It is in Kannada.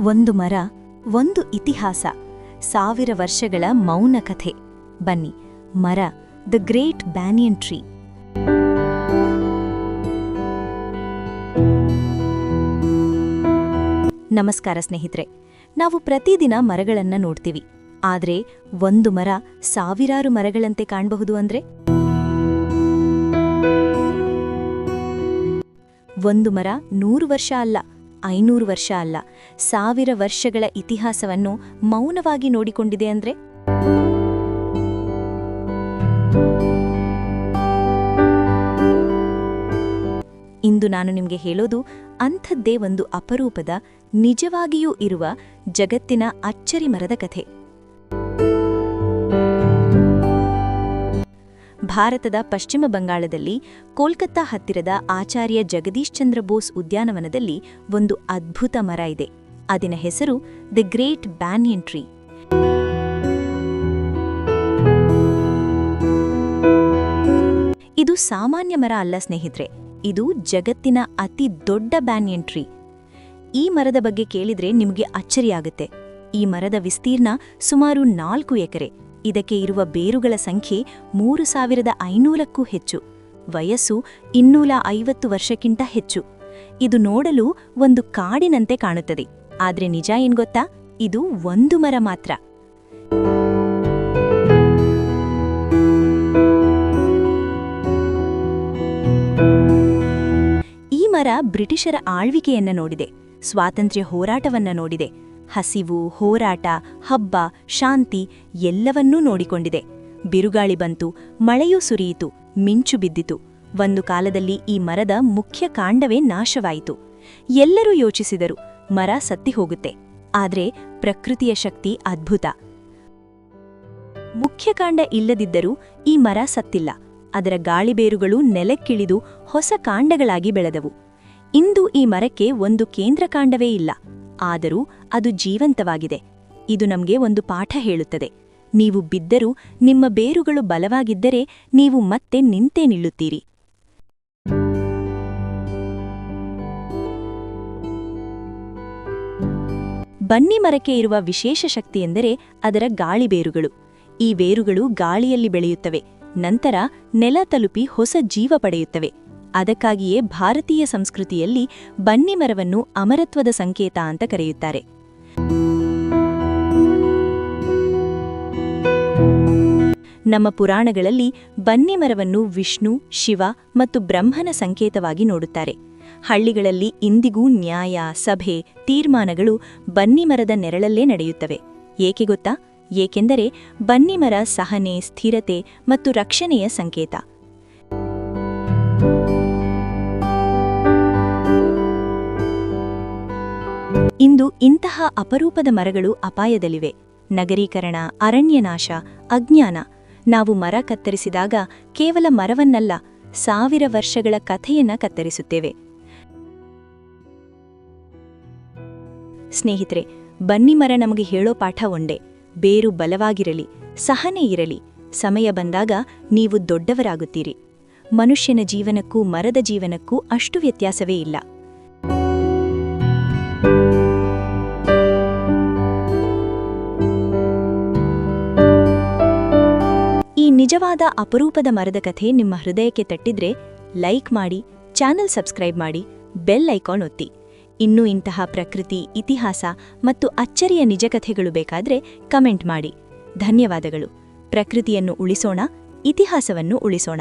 ಒಂದು ಮರ, ಒಂದು ಇತಿಹಾಸ, ಸಾವಿರ ವರ್ಷಗಳ ಮೌನ ಕಥೆ. ಬನ್ನಿ, ಮರ, ದ ಗ್ರೇಟ್ ಬ್ಯಾನಿಯನ್ ಟ್ರೀ. ನಮಸ್ಕಾರ ಸ್ನೇಹಿತರೆ, ನಾವು ಪ್ರತಿದಿನ ಮರಗಳನ್ನ ನೋಡ್ತೀವಿ. ಆದ್ರೆ, ಒಂದು ಮರ ಸಾವಿರಾರು ಮರಗಳಂತೆ ಕಾಣಬಹುದು ಅಂದ್ರೆ? ಒಂದು ಮರ ನೂರು ವರ್ಷ ಅಲ್ಲ. ಐನೂರು ವರ್ಷ ಅಲ್ಲ, ಸಾವಿರ ವರ್ಷಗಳ ಇತಿಹಾಸವನ್ನು ಮೌನವಾಗಿ ನೋಡಿಕೊಂಡಿದೆ ಅಂದ್ರೆ? ಇಂದು ನಾನು ನಿಮಗೆ ಹೇಳೋದು ಅಂಥದ್ದೇ ಒಂದು ಅಪರೂಪದ, ನಿಜವಾಗಿಯೂ ಇರುವ ಜಗತ್ತಿನ ಅಚ್ಚರಿ ಮರದ ಕಥೆ. ಭಾರತದ ಪಶ್ಚಿಮ ಬಂಗಾಳದಲ್ಲಿ ಕೋಲ್ಕತ್ತಾ ಹತ್ತಿರದ ಆಚಾರ್ಯ ಜಗದೀಶ್ ಚಂದ್ರ ಬೋಸ್ ಉದ್ಯಾನವನದಲ್ಲಿ ಒಂದು ಅದ್ಭುತ ಮರ ಇದೆ. ಅದಿನ ಹೆಸರು ದಿ ಗ್ರೇಟ್ ಬ್ಯಾನಿಯನ್ ಟ್ರೀ. ಇದು ಸಾಮಾನ್ಯ ಮರ ಅಲ್ಲ ಸ್ನೇಹಿತರೆ, ಇದು ಜಗತ್ತಿನ ಅತಿ ದೊಡ್ಡ ಬ್ಯಾನಿಯನ್ ಟ್ರೀ. ಈ ಮರದ ಬಗ್ಗೆ ಕೇಳಿದ್ರೆ ನಿಮಗೆ ಅಚ್ಚರಿಯಾಗುತ್ತೆ. ಈ ಮರದ ವಿಸ್ತೀರ್ಣ ಸುಮಾರು ನಾಲ್ಕು ಎಕರೆ. ಇದಕ್ಕೆ ಇರುವ ಬೇರುಗಳ ಸಂಖ್ಯೆ ಮೂರು ಸಾವಿರದ ಐನೂರಕ್ಕೂ ಹೆಚ್ಚು. ವಯಸ್ಸು ಇನ್ನೂರ ಐವತ್ತು ವರ್ಷಕ್ಕಿಂತ ಹೆಚ್ಚು. ಇದು ನೋಡಲು ಒಂದು ಕಾಡಿನಂತೆ ಕಾಣುತ್ತದೆ. ಆದ್ರೆ ನಿಜ ಏನ್ ಗೊತ್ತಾ? ಇದು ಒಂದು ಮರ ಮಾತ್ರ. ಈ ಮರ ಬ್ರಿಟಿಷರ ಆಳ್ವಿಕೆಯನ್ನ ನೋಡಿದೆ. ಸ್ವಾತಂತ್ರ್ಯ ಹೋರಾಟವನ್ನ ನೋಡಿದೆ. ಹಸಿವು, ಹೋರಾಟ, ಹಬ್ಬ, ಶಾಂತಿ ಎಲ್ಲವನ್ನೂ ನೋಡಿಕೊಂಡಿದೆ. ಬಿರುಗಾಳಿ ಬಂತು, ಮಳೆಯೂ ಸುರಿಯಿತು, ಮಿಂಚು ಬಿದ್ದಿತು. ಒಂದು ಕಾಲದಲ್ಲಿ ಈ ಮರದ ಮುಖ್ಯ ಕಾಂಡವೇ ನಾಶವಾಯಿತು. ಎಲ್ಲರೂ ಯೋಚಿಸಿದರು, ಮರ ಸತ್ತಿ ಹೋಗುತ್ತೆ. ಆದರೆ ಪ್ರಕೃತಿಯ ಶಕ್ತಿ ಅದ್ಭುತ. ಮುಖ್ಯ ಕಾಂಡ ಇಲ್ಲದಿದ್ದರೂ ಈ ಮರ ಸತ್ತಿಲ್ಲ. ಅದರ ಗಾಳಿಬೇರುಗಳು ನೆಲಕ್ಕಿಳಿದು ಹೊಸ ಕಾಂಡಗಳಾಗಿ ಬೆಳೆದವು. ಇಂದು ಈ ಮರಕ್ಕೆ ಒಂದು ಕೇಂದ್ರ ಕಾಂಡವೇ ಇಲ್ಲ. ಆದರೂ ಅದು ಜೀವಂತವಾಗಿದೆ. ಇದು ನಮಗೆ ಒಂದು ಪಾಠ ಹೇಳುತ್ತದೆ. ನೀವು ಬಿದ್ದರೂ ನಿಮ್ಮ ಬೇರುಗಳು ಬಲವಾಗಿದ್ದರೆ ನೀವು ಮತ್ತೆ ನಿಂತೇ ನಿಲ್ಲುತ್ತೀರಿ. ಬನ್ನಿ ಮರಕ್ಕೆ ಇರುವ ವಿಶೇಷ ಶಕ್ತಿಯೆಂದರೆ ಅದರ ಗಾಳಿ ಬೇರುಗಳು. ಈ ಬೇರುಗಳು ಗಾಳಿಯಲ್ಲಿ ಬೆಳೆಯುತ್ತವೆ. ನಂತರ ನೆಲ ತಲುಪಿ ಹೊಸ ಜೀವ ಪಡೆಯುತ್ತವೆ. ಅದಕ್ಕಾಗಿಯೇ ಭಾರತೀಯ ಸಂಸ್ಕೃತಿಯಲ್ಲಿ ಬನ್ನಿ ಮರವನ್ನು ಅಮರತ್ವದ ಸಂಕೇತ ಅಂತ ಕರೆಯುತ್ತಾರೆ. ನಮ್ಮ ಪುರಾಣಗಳಲ್ಲಿ ಬನ್ನಿ ಮರವನ್ನು ವಿಷ್ಣು, ಶಿವ ಮತ್ತು ಬ್ರಹ್ಮನ ಸಂಕೇತವಾಗಿ ನೋಡುತ್ತಾರೆ. ಹಳ್ಳಿಗಳಲ್ಲಿ ಇಂದಿಗೂ ನ್ಯಾಯ, ಸಭೆ, ತೀರ್ಮಾನಗಳು ಬನ್ನಿ ಮರದ ನೆರಳಲ್ಲೇ ನಡೆಯುತ್ತವೆ. ಏಕೆ ಗೊತ್ತಾ? ಏಕೆಂದರೆ ಬನ್ನಿ ಮರ ಸಹನೆ, ಸ್ಥಿರತೆ ಮತ್ತು ರಕ್ಷಣೆಯ ಸಂಕೇತ. ಇಂದು ಇಂತಹ ಅಪರೂಪದ ಮರಗಳು ಅಪಾಯದಲ್ಲಿವೆ. ನಗರೀಕರಣ, ಅರಣ್ಯನಾಶ, ಅಜ್ಞಾನ. ನಾವು ಮರ ಕತ್ತರಿಸಿದಾಗ ಕೇವಲ ಮರವನ್ನಲ್ಲ, ಸಾವಿರ ವರ್ಷಗಳ ಕಥೆಯನ್ನ ಕತ್ತರಿಸುತ್ತೇವೆ. ಸ್ನೇಹಿತರೆ, ಬನ್ನಿ ಮರ ನಮಗೆ ಹೇಳೋ ಪಾಠ ಒಂದೇ. ಬೇರು ಬಲವಾಗಿರಲಿ, ಸಹನೆ ಇರಲಿ. ಸಮಯ ಬಂದಾಗ ನೀವು ದೊಡ್ಡವರಾಗುತ್ತೀರಿ. ಮನುಷ್ಯನ ಜೀವನಕ್ಕೂ ಮರದ ಜೀವನಕ್ಕೂ ಅಷ್ಟು ವ್ಯತ್ಯಾಸವೇ ಇಲ್ಲ. ನಿಜವಾದ ಅಪರೂಪದ ಮರದ ಕಥೆ ನಿಮ್ಮ ಹೃದಯಕ್ಕೆ ತಟ್ಟಿದ್ರೆ ಲೈಕ್ ಮಾಡಿ, ಚಾನೆಲ್ ಸಬ್ಸ್ಕ್ರೈಬ್ ಮಾಡಿ, ಬೆಲ್ ಐಕಾನ್ ಒತ್ತಿ. ಇನ್ನೂ ಇಂತಹ ಪ್ರಕೃತಿ, ಇತಿಹಾಸ ಮತ್ತು ಅಚ್ಚರಿಯ ನಿಜಕಥೆಗಳು ಬೇಕಾದ್ರೆ ಕಮೆಂಟ್ ಮಾಡಿ. ಧನ್ಯವಾದಗಳು. ಪ್ರಕೃತಿಯನ್ನು ಉಳಿಸೋಣ, ಇತಿಹಾಸವನ್ನು ಉಳಿಸೋಣ.